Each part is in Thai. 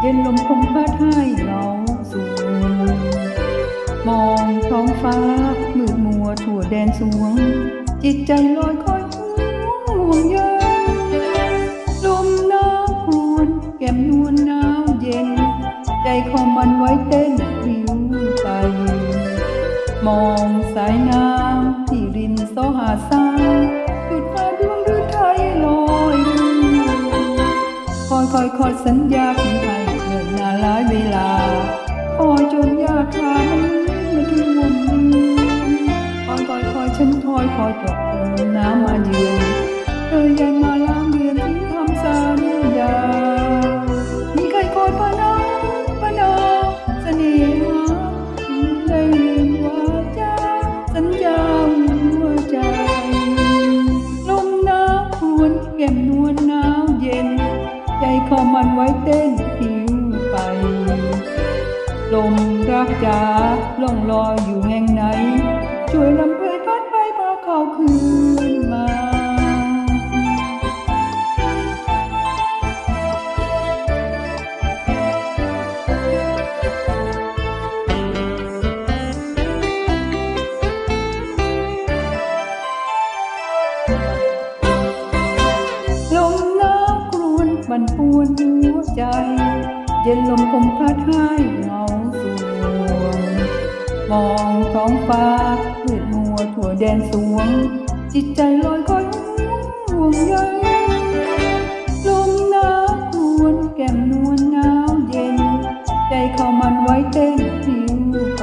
เย็นลมคงพัดให้เราสู่มองท้องฟ้ามืดมัวทั่วแดนสวง จิตใจลอยคอยห่วงใยลมหนาวครวนแก้มนวลหนาวเย็น ใจของมันไว้เต้นพริ้วไป มองสายน้ำที่รินโซหาดทรายจุดฟ้ อยคอยคอยสัญญาที่ให้เงินนานหลายเวลาคอยจนยากคามันมาถึงวันนี้คอยคอยคอยฉันคอยคอยจบเติมน้ำมา ใจขอมันไว้เต้นผิวไปลมรักจ๋าล่องลอยอยู่แห่งไหน ช่วยลำเพยพัดไปพาเขาคืน พันป่วนหัวใจ เย็นลมคมพัดให้เงาสวง มองท้องฟ้ามืดมัวทั่วแดนสวง จิตใจลอยคอยห่วงใยลมหนาวครวนแก้มนวลหนาวเย็น ใจเข้ามันไว้เต้นผิวไป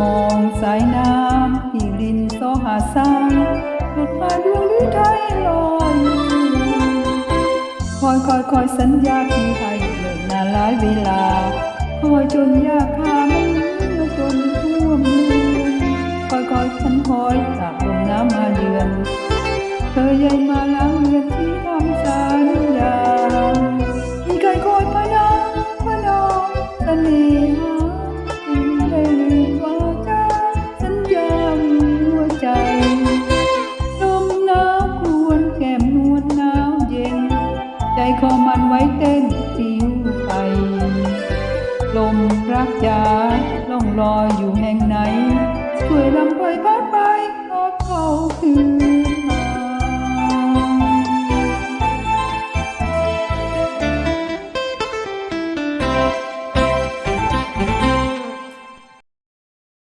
มองสายน้ำที่รินโซหาดทรายหลุดมาดวงฤทัยลอย อยคอยคอยสัญญาที่ให้เลิกนานหลายเวลา คอยจนยากพามันมาจนท่วมเมืองคอยคอยฉันคอยจากลมน้ำมาเยือน เธอใหญ่มาล้างเลือน คอมันไว้เต้นติวไป ลมรักจาล่องลอยอยู่แห่งไหน ช่วยลำไปพัดไปออเขาคืน